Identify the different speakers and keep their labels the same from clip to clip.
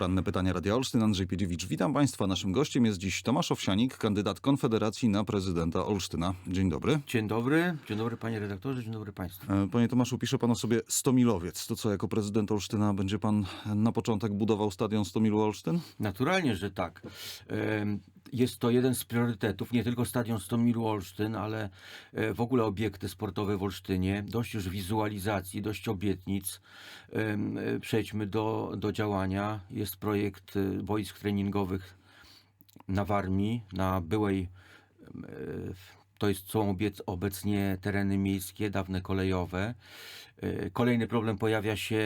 Speaker 1: Poranne pytania Radia Olsztyn, Andrzej Piedziewicz. Witam Państwa. Naszym gościem jest dziś Tomasz Owsianik, kandydat Konfederacji na prezydenta Olsztyna. Dzień dobry.
Speaker 2: Dzień dobry, dzień dobry panie redaktorze, dzień dobry państwu.
Speaker 1: E, Panie Tomaszu, pisze Pan o sobie Stomilowiec. To co, jako prezydent Olsztyna będzie Pan na początek budował stadion Stomilu Olsztyn?
Speaker 2: Naturalnie, że tak. Jest to jeden z priorytetów, nie tylko stadion Stomilu Olsztyn, ale e, w ogóle obiekty sportowe w Olsztynie. Dość już wizualizacji, dość obietnic. E, Przejdźmy do, do działania. Jest projekt e, boisk treningowych na Warmii, na byłej to jest, są obecnie tereny miejskie, dawne kolejowe. E, Kolejny problem pojawia się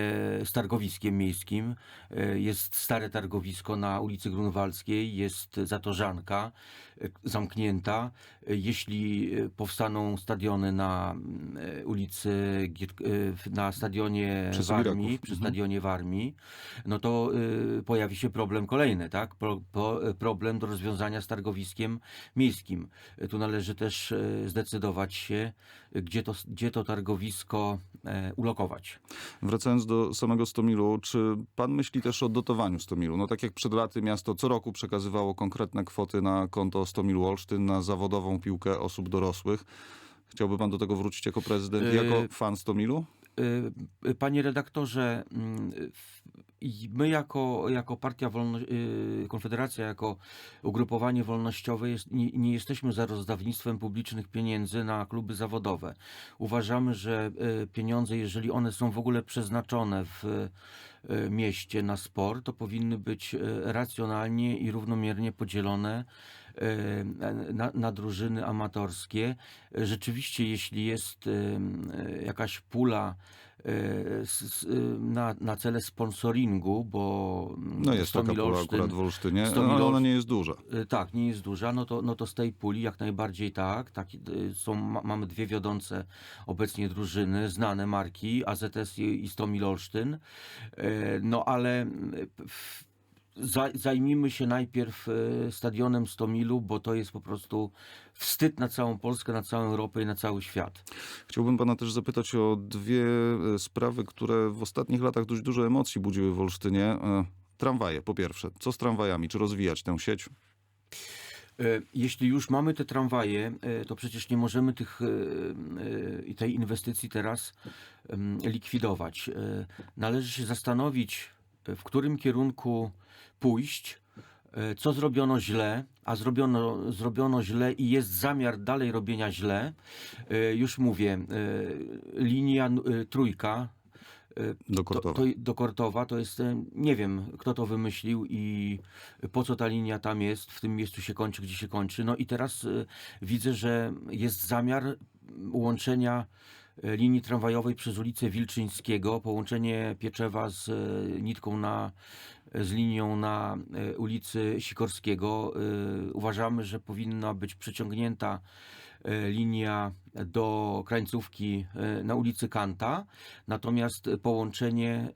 Speaker 2: z targowiskiem miejskim. E, Jest stare targowisko na ulicy Grunwaldzkiej, jest zatorzanka e, zamknięta. Jeśli powstaną stadiony na ulicy, na stadionie
Speaker 1: Przy
Speaker 2: Warmii, przy
Speaker 1: Mhm.
Speaker 2: stadionie Warmii, no to pojawi się problem kolejny, tak? Pro, problem do rozwiązania z targowiskiem miejskim. Tu należy też zdecydować się, gdzie to, gdzie to targowisko ulokować.
Speaker 1: Wracając do samego Stomilu, czy Pan myśli też o dotowaniu Stomilu? No tak jak przed laty miasto co roku przekazywało konkretne kwoty na konto Stomilu Olsztyn na zawodową piłkę osób dorosłych. Chciałby Pan do tego wrócić jako prezydent jako fan Stomilu?
Speaker 2: Y, y, Panie redaktorze, mm, my jako, jako partia wolno, y, Konfederacja, jako ugrupowanie wolnościowe jest, nie, nie jesteśmy za rozdawnictwem publicznych pieniędzy na kluby zawodowe. Uważamy, że y, pieniądze, jeżeli one są w ogóle przeznaczone w y, mieście na sport, to powinny być racjonalnie i równomiernie podzielone na, na drużyny amatorskie. Rzeczywiście, jeśli jest jakaś pula na, na cele sponsoringu, bo
Speaker 1: No jest taka pula akurat w Olsztynie,
Speaker 2: Stomil
Speaker 1: ale ona
Speaker 2: Olsztyn-
Speaker 1: nie jest duża.
Speaker 2: Y, Tak, nie jest duża, no to, no to z tej puli jak najbardziej tak. tak y, są, ma, mamy dwie wiodące obecnie drużyny, znane marki, AZS i, Stomil Olsztyn. Y, No ale y, w- zajmijmy się najpierw y, stadionem Stomilu, bo to jest po prostu wstyd na całą Polskę, na całą Europę i na cały świat.
Speaker 1: Chciałbym pana też zapytać o dwie e, sprawy, które w ostatnich latach dość dużo emocji budziły w Olsztynie. E, Tramwaje, po pierwsze. Co z tramwajami? Czy rozwijać tę sieć?
Speaker 2: E, Jeśli już mamy te tramwaje, e, to przecież nie możemy tych, e, e, tej inwestycji teraz likwidować. E, Należy się zastanowić, e, w którym kierunku pójść, e, co zrobiono źle, a zrobiono, zrobiono źle i jest zamiar dalej robienia źle. E, Już mówię, e, linia trójka,
Speaker 1: Do
Speaker 2: to,
Speaker 1: Kortowa.
Speaker 2: to, do Kortowa to jest, nie wiem kto to wymyślił i po co ta linia tam jest, w tym miejscu się kończy, gdzie się kończy. No i teraz widzę, że jest zamiar łączenia linii tramwajowej przez ulicę Wilczyńskiego, połączenie Pieczewa z nitką na, z linią na e, ulicy Sikorskiego. E, Uważamy, że powinna być przeciągnięta e, linia do krańcówki e, na ulicy Kanta, natomiast połączenie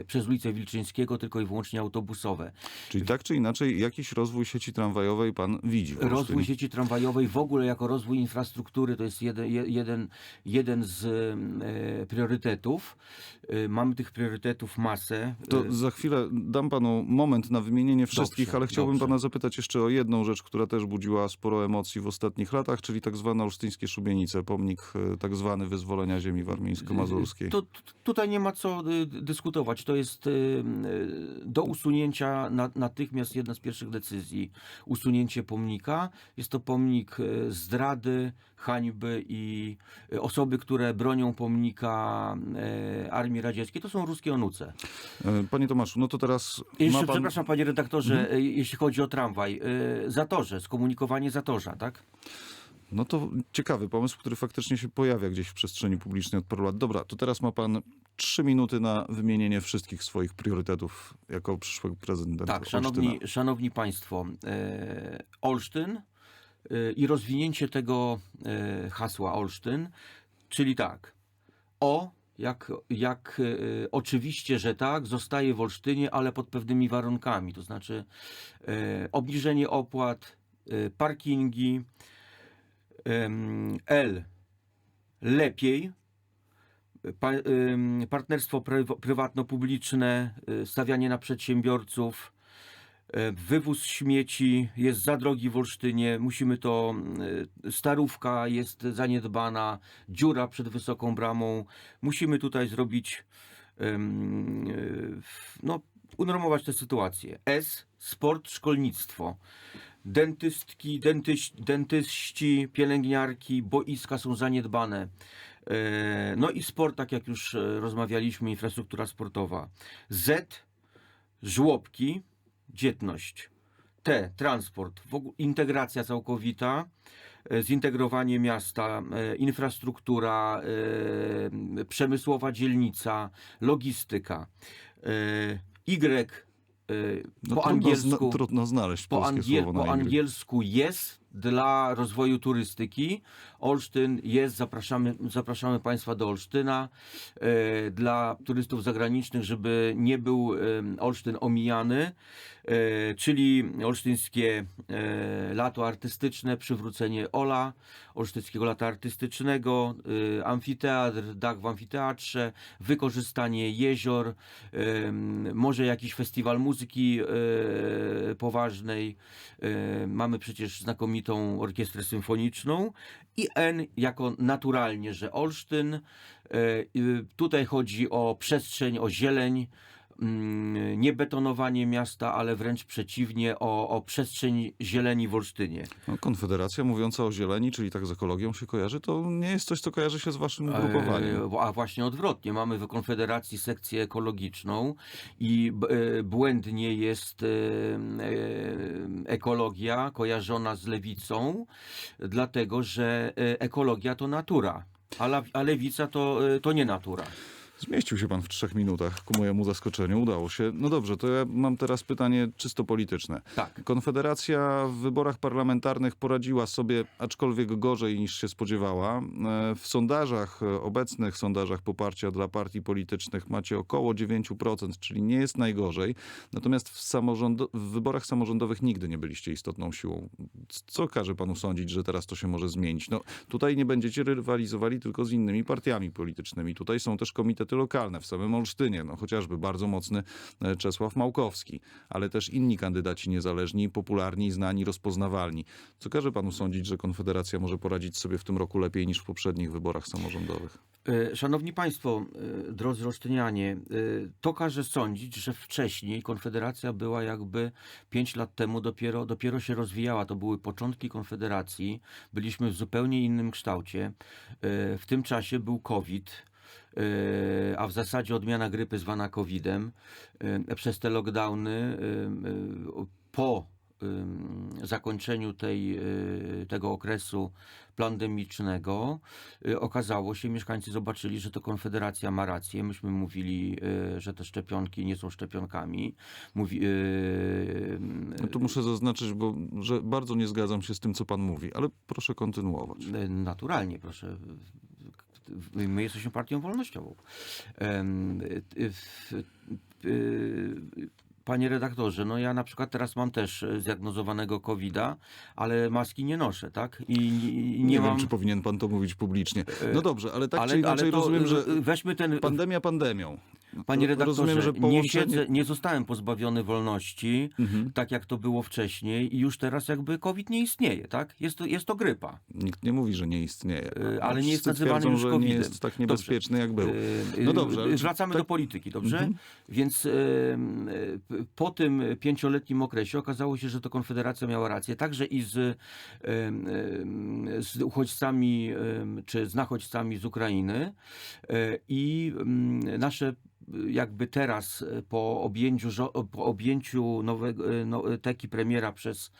Speaker 2: e, przez ulicę Wilczyńskiego tylko i wyłącznie autobusowe.
Speaker 1: Czyli tak czy inaczej, jakiś rozwój sieci tramwajowej pan widzi?
Speaker 2: Rozwój sieci tramwajowej w ogóle jako rozwój infrastruktury to jest jeden, je- jeden, jeden z e, priorytetów. Mamy tych priorytetów masę.
Speaker 1: To za chwilę dam panu moment na wymienienie wszystkich,
Speaker 2: Dobrze,
Speaker 1: ale chciałbym
Speaker 2: dobrze.
Speaker 1: pana zapytać jeszcze o jedną rzecz, która też budziła sporo emocji w ostatnich latach, czyli tak zwane olsztyńskie szubienice, pomnik e, tak zwany wyzwolenia ziemi warmińsko-mazurskiej.
Speaker 2: To, tutaj nie ma co y, dyskutować. To jest y, do usunięcia na, natychmiast jedna z pierwszych decyzji. Usunięcie pomnika. Jest to pomnik zdrady, hańby i osoby, które bronią pomnika Armii Radzieckiej, to są ruskie onuce.
Speaker 1: E, Panie Tomaszu, no to teraz
Speaker 2: Jeszcze,
Speaker 1: pan... Mhm.
Speaker 2: przepraszam panie redaktorze, y, jeśli chodzi o tramwaj. Zatorze, skomunikowanie zatorza, tak?
Speaker 1: No to ciekawy pomysł, który faktycznie się pojawia gdzieś w przestrzeni publicznej od paru lat. Dobra, to teraz ma pan trzy minuty na wymienienie wszystkich swoich priorytetów jako przyszłego prezydenta
Speaker 2: Tak, szanowni, szanowni Państwo, e, Olsztyn e, i rozwinięcie tego e, hasła Olsztyn, czyli tak, o, jak, jak e, oczywiście, że tak, zostaje w Olsztynie, ale pod pewnymi warunkami, to znaczy e, obniżenie opłat, e, parkingi, L lepiej, Pa, partnerstwo prywa- prywatno-publiczne, y, stawianie na przedsiębiorców, y, wywóz śmieci jest za drogi w Olsztynie, musimy to, y, starówka jest zaniedbana, dziura przed wysoką bramą, musimy tutaj zrobić, y, no, unormować tę sytuację. S, sport, szkolnictwo. Dentystki, dentyś, dentyści, pielęgniarki, boiska są zaniedbane. E, No i sport, tak jak już e, rozmawialiśmy, infrastruktura sportowa. Z, żłobki, dzietność. T, transport, integracja całkowita, e, zintegrowanie miasta, infrastruktura, przemysłowa dzielnica, logistyka. Y,
Speaker 1: No,
Speaker 2: po
Speaker 1: trudno,
Speaker 2: angielsku
Speaker 1: zna, trudno znaleźć
Speaker 2: po,
Speaker 1: polskie
Speaker 2: angiel,
Speaker 1: słowo
Speaker 2: po
Speaker 1: Y.
Speaker 2: angielsku jest dla rozwoju turystyki. Olsztyn jest, zapraszamy, zapraszamy Państwa do Olsztyna. E, dla turystów zagranicznych, żeby nie był em, Olsztyn omijany, e, czyli olsztyńskie e, lato artystyczne, przywrócenie Ola, olsztyńskiego lata artystycznego, e, amfiteatr, dach w amfiteatrze, wykorzystanie jezior, może jakiś festiwal muzyki e, poważnej. E, Mamy przecież znakomitą orkiestrę symfoniczną i N jako naturalnie, że Olsztyn. E, Tutaj chodzi o przestrzeń, o zieleń, nie betonowanie miasta, ale wręcz przeciwnie, o, o przestrzeń zieleni w Olsztynie.
Speaker 1: No, Konfederacja mówiąca o zieleni, czyli tak z ekologią się kojarzy, to nie jest coś, co kojarzy się z waszym ugrupowaniem.
Speaker 2: E, A właśnie odwrotnie. Mamy w Konfederacji sekcję ekologiczną i e, błędnie jest e, ekologia kojarzona z lewicą, dlatego że ekologia to natura. A, lewica to, to nie natura.
Speaker 1: Zmieścił się pan w trzech minutach, ku mojemu zaskoczeniu, udało się. No dobrze, to ja mam teraz pytanie czysto polityczne.
Speaker 2: Tak.
Speaker 1: Konfederacja w wyborach parlamentarnych poradziła sobie, aczkolwiek gorzej niż się spodziewała. E, W sondażach, e, obecnych sondażach poparcia dla partii politycznych macie około 9%, czyli nie jest najgorzej. Natomiast w, samorządo- w wyborach samorządowych nigdy nie byliście istotną siłą. Co każe panu sądzić, że teraz to się może zmienić? No, tutaj nie będziecie rywalizowali tylko z innymi partiami politycznymi. Tutaj są też komitety lokalne w samym Olsztynie, no chociażby bardzo mocny e, Czesław Małkowski, ale też inni kandydaci niezależni, popularni, znani, rozpoznawalni. Co każe panu sądzić, że Konfederacja może poradzić sobie w tym roku lepiej niż w poprzednich wyborach samorządowych?
Speaker 2: E, Szanowni Państwo, e, drodzy Olsztynianie, to każe sądzić, że wcześniej Konfederacja była jakby 5 lat temu dopiero, dopiero się rozwijała. To były początki Konfederacji. Byliśmy w zupełnie innym kształcie. W tym czasie był COVID. E, A w zasadzie odmiana grypy zwana COVID-em. E, Przez te lockdowny e, po zakończeniu tej, tego okresu pandemicznego okazało się, mieszkańcy zobaczyli, że to Konfederacja ma rację. Myśmy mówili, że te szczepionki nie są szczepionkami. Mówi,
Speaker 1: No tu muszę zaznaczyć, bo, że bardzo nie zgadzam się z tym, co pan mówi, ale proszę kontynuować.
Speaker 2: naturalnie, proszę. My jesteśmy partią wolnościową. Y, Panie redaktorze, no ja na przykład teraz mam też e, zdiagnozowanego COVID-a, ale maski nie noszę, tak? I, i
Speaker 1: Nie,
Speaker 2: nie,
Speaker 1: wiem,
Speaker 2: mam.
Speaker 1: czy powinien pan to mówić publicznie. No dobrze, ale tak
Speaker 2: ale,
Speaker 1: czy inaczej
Speaker 2: ale to,
Speaker 1: rozumiem, że
Speaker 2: y, weźmy ten.
Speaker 1: pandemia pandemią.
Speaker 2: Panie redaktorze,
Speaker 1: rozumiem, że
Speaker 2: nie,
Speaker 1: połączenie...
Speaker 2: siedzę, nie zostałem pozbawiony wolności,
Speaker 1: Mhm.
Speaker 2: tak jak to było wcześniej, i już teraz jakby COVID nie istnieje, tak? Jest to, jest to grypa.
Speaker 1: Nikt nie mówi, że nie istnieje.
Speaker 2: Yy, ale nie jest nazywany już
Speaker 1: że nie jest tak niebezpieczny, jak był.
Speaker 2: Yy,
Speaker 1: No dobrze,
Speaker 2: yy,
Speaker 1: czy
Speaker 2: Wracamy
Speaker 1: tak-
Speaker 2: do polityki, dobrze?
Speaker 1: Mhm.
Speaker 2: Więc po tym pięcioletnim okresie okazało się, że to Konfederacja miała rację, także i z, z uchodźcami, czy z nachodźcami z Ukrainy. I yy, nasze jakby teraz yy, po objęciu, żo- po objęciu nowego, yy, no, teki premiera przez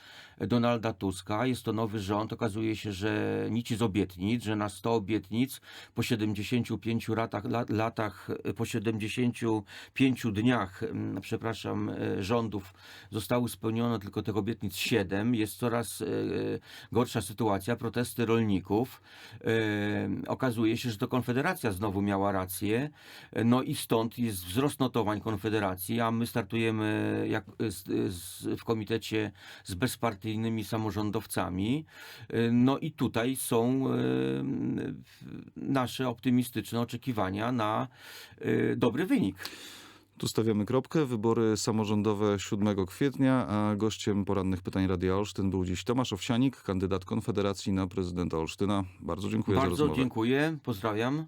Speaker 2: Donalda Tuska, jest to nowy rząd, okazuje się, że nici z obietnic, że na 100 obietnic po 75 latach, la, latach po 75 dniach, przepraszam, e, rządów zostały spełnione tylko tych obietnic 7. Jest coraz e, gorsza sytuacja, protesty rolników. E, Okazuje się, że to Konfederacja znowu miała rację. E, No i stąd jest wzrost notowań Konfederacji, a my startujemy jak, z, z, w komitecie z bezpartyjnymi samorządowcami. Y, No i tutaj są y, nasze optymistyczne oczekiwania na y, dobry wynik.
Speaker 1: Tu stawiamy kropkę. Wybory samorządowe 7 kwietnia, a gościem porannych pytań Radia Olsztyn był dziś Tomasz Owsianik, kandydat Konfederacji na prezydenta Olsztyna. Bardzo dziękuję za
Speaker 2: Bardzo
Speaker 1: rozmowę.
Speaker 2: dziękuję, pozdrawiam.